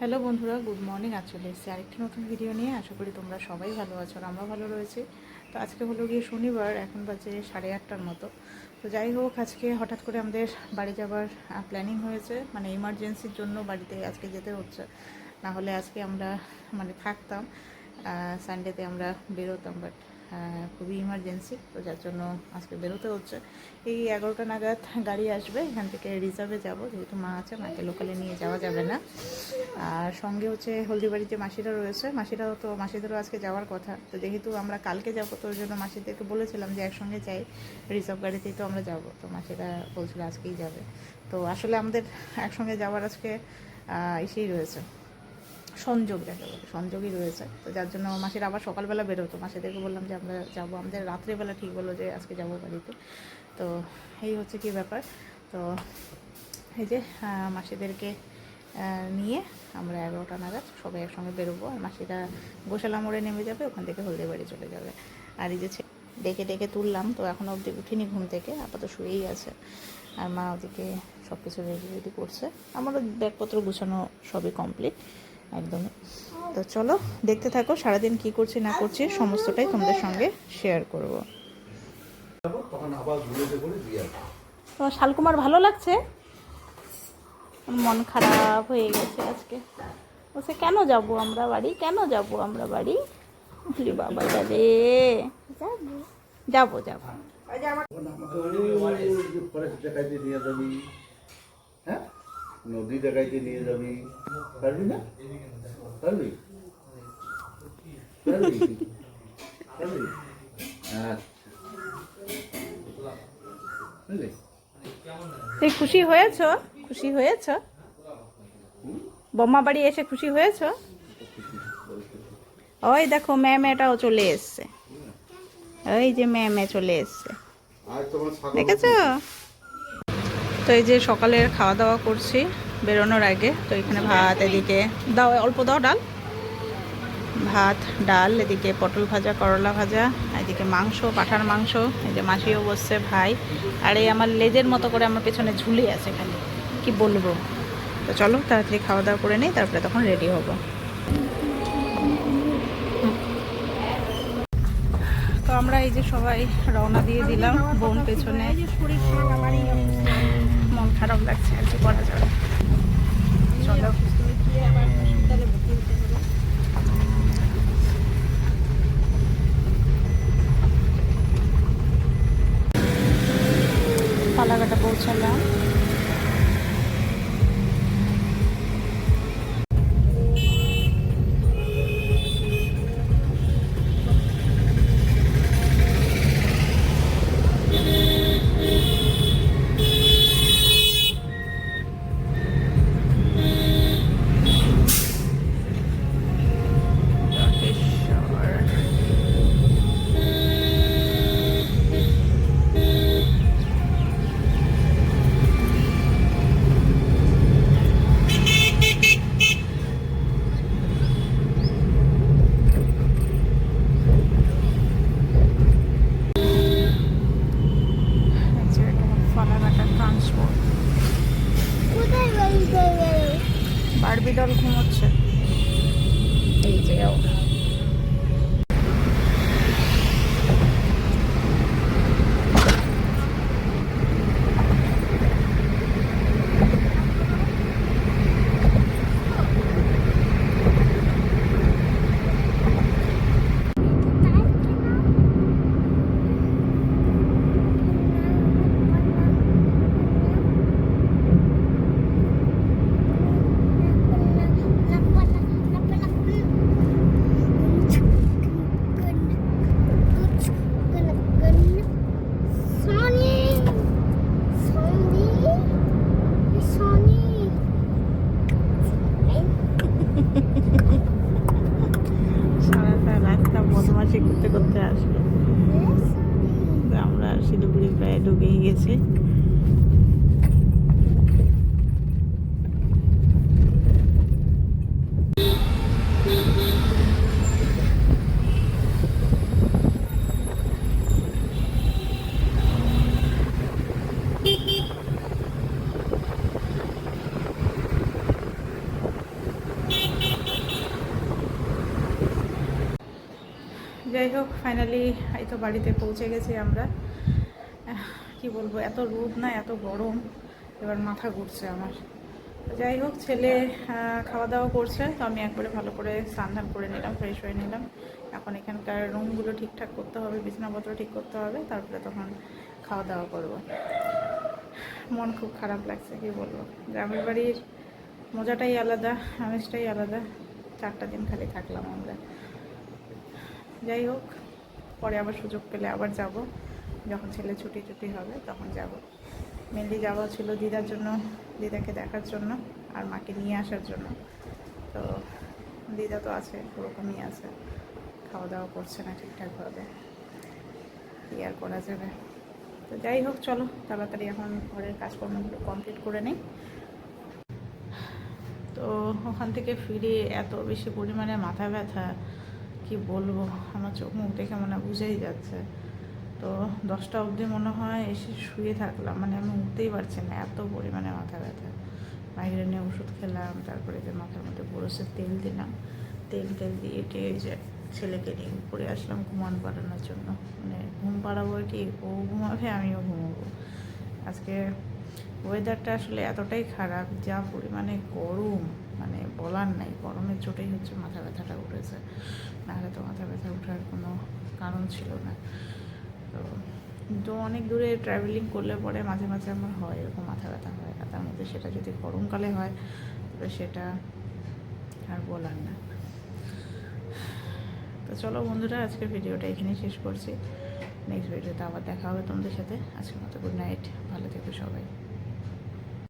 Hello বন্ধুরা, good morning. আজ চলে এসেছি আরেকটি নতুন ভিডিও নিয়ে। আশা করি তোমরা সবাই ভালো আছো আর আমরা ভালো রয়েছি। তো আজকে হলো গিয়ে শনিবার, এখন বাজে সাড়ে আটটার মতো। তো যাই হোক, আজকে হঠাৎ করে আমাদের বাড়ি যাবার প্ল্যানিং হয়েছে। মানে ইমার্জেন্সির জন্য বাড়িতে আজকে যেতে হচ্ছে। না হলে আজকে আমরা মানে থাকতাম সানডেতে আমরা বেরোতাম বাট খুবই ইমার্জেন্সি তো যার জন্য আজকে বেরোতে হচ্ছে। এই এগারোটা নাগাদ গাড়ি আসবে, এখান থেকে রিজার্ভে যাব, যেহেতু মা আছে, মাকে লোকালে নিয়ে যাওয়া যাবে না। আর সঙ্গে হচ্ছে হলদিবাড়িতে মাসিরা রয়েছে, মাসিরাও তো, মাসিদেরও আজকে যাওয়ার কথা। তো যেহেতু আমরা কালকে যাব, তো ওই জন্য মাসিদেরকে বলেছিলাম যে একসঙ্গে যাই রিজার্ভ গাড়িতেই তো আমরা যাব। তো মাসিরা বলছিল আজকেই যাবে। তো আসলে আমাদের একসঙ্গে যাওয়ার আজকে এসেই রয়েছে। সংযোগ যাকে বলে সংযোগই রয়েছে। তো যার জন্য মাসির আবার সকালবেলা বেরোতো মাসিদেরকে বললাম যে, আমরা যাব। আমাদের রাত্রেবেলা ঠিক হলো যে, আজকে যাব বাড়িতে। তো এই হচ্ছে কি ব্যাপার? তো এই যে মাসিদেরকে নিয়ে আমরা এগারোটা নাগাদ সবাই একসঙ্গে বেরোবো। আর মাসিরা গোশালা মোড়ে নেমে যাবে, ওখান থেকে হলদে বাড়ি চলে যাবে। আর এই যে ডেকে ডেকে তুললাম, তো এখনও অবধি উঠিনি ঘুম থেকে, আপাতত শুয়েই আছে। আর মা ওদিকে সব কিছু রেডি রেডি করছে। আমারও ব্যাগপত্র গুছানো সবই কমপ্লিট একদমই। তো চলো দেখতে থাকো সারাদিন কি করছি না করছি সমস্তটাই তোমাদের সঙ্গে শেয়ার করব। তোমার শালকুমার ভালো লাগছে? মন খারাপ হয়ে গেছে আজকে। বলছে কেন যাব আমরা বাড়ি? কেন যাব আমরা বাড়ি? বলি বাবা যাবে যাব। যাবি। হ্যাঁ? নদী দেখাইতে নিয়ে যাবি। পারবি না? পারবি? পারবি? পারবি? আচ্ছা। খুশি হয়েছ? খুশি হয়েছ? বোমা বাড়ি এসে খুশি হয়েছ? ওই দেখো ম্যামেটাও চলে এসছে। ওই যে ম্যামে চলে এসছে। দেখেছ? তো এই যে সকালের খাওয়া দাওয়া করছি বেরোনোর আগে, তো এখানে ভাত, এদিকে দাও, অল্প দাও ডাল। ভাত, ডাল, এদিকে পটল ভাজা, করলা ভাজা, এদিকে মাংস, পাঠার মাংস, এই যে মাসিও বসছে, ভাই। আর এই আমার লেজের মতো করে আমার পেছনে ঝুলে আছে খালি। কি বলব? তো চলো, তাড়াতাড়ি খাওয়া দাওয়া করে নিই, তারপরে তখন রেডি হব। তো আমরা এই যে সবাই রওনা দিয়ে দিলাম, বোন পেছনে। মন খারাপ লাগছে আর কি করা যাবে? চলো। পালাঘাটা পৌঁছালাম। বারবি ডল ঘুমোচ্ছে। এই যে বদমাশি করতে করতে আসবে। আমরা শিলিগুড়ি প্রায় ডুবেই গেছি। যাই হোক ফাইনালি এই তো বাড়িতে পৌঁছে গেছি আমরা। কি বলব, এত রোদ না, এত গরম, এবার মাথা ঘুরছে আমার। যাই হোক, ছেলে খাওয়া দাওয়া করছে, তো আমি একবারে ভালো করে স্নান করে নিলাম ফ্রেশ হয়ে নিলাম। এখন এখানকার রুমগুলো ঠিকঠাক করতে হবে, বিছানাপত্র ঠিক করতে হবে, তারপরে তখন খাওয়া দাওয়া করব। মন খুব খারাপ লাগছে, কি বলব। গ্রামের বাড়ির মজাটাই আলাদা, আমেজটাই আলাদা। চারটা দিন খালি থাকলাম আমরা। যাই হোক, পরে আবার সুযোগ পেলে আবার যাব। যখন ছেলে ছুটি ছুটি হবে তখন যাব। মেনলি যাওয়া ছিল দিদার জন্য, দিদাকে দেখার জন্য আর মাকে নিয়ে আসার জন্য। তো দিদা তো আছে, ওরকমই আছে। খাওয়া দাওয়া করছে না ঠিকঠাকভাবে। কী আর করা যাবে? তো যাই হোক, চলো তাড়াতাড়ি এখন ঘরের কাজকর্মগুলো কমপ্লিট করে নিই। তো ওখান থেকে ফিরে এত বেশি পরিমাণে মাথা ব্যথা কি বলব? আমার চোখ মুখ দেখে মনে বুঝেই যাচ্ছে। তো দশটা অবধি মনে হয় এসে শুয়ে থাকলাম। মানে আমি উঠতেই পারছি না, এত পরিমাণে মাথা ব্যথা। মাইগ্রেনের ওষুধ খেলাম, তারপরে যে মাথার মধ্যে বরসের তেল দিলাম। তেল টেল দিয়ে টেয়ে যে ছেলেকে নিয়ে উপরে আসলাম ঘুমান পাড়ানোর জন্য। মানে ঘুম পাড়াবো কি? ও ঘুমাবে, আমিও ঘুমাবো। আজকে ওয়েদারটা আসলে এতটাই খারাপ, যা পরিমাণে গরম। মানে বলার নাই গরমের চোটেই হচ্ছে মাথা ব্যথাটা উঠেছে। নাহলে তো মাথা ব্যথা ওঠার কোনো কারণ ছিল না। তো তো অনেক দূরে ট্রাভেলিং করলে পরে মাঝে মাঝে আমার হয়, এরকম মাথা ব্যথা হয় আর তার মধ্যে সেটা যদি গরমকালে হয়, তবে সেটা আর বলার না। তো চলো বন্ধুরা, আজকের ভিডিওটা এখানেই শেষ করছি। নেক্সট ভিডিওতে আবার দেখা হবে তোমাদের সাথে। আজকের মতো গুড নাইট ভালো থেকো সবাই।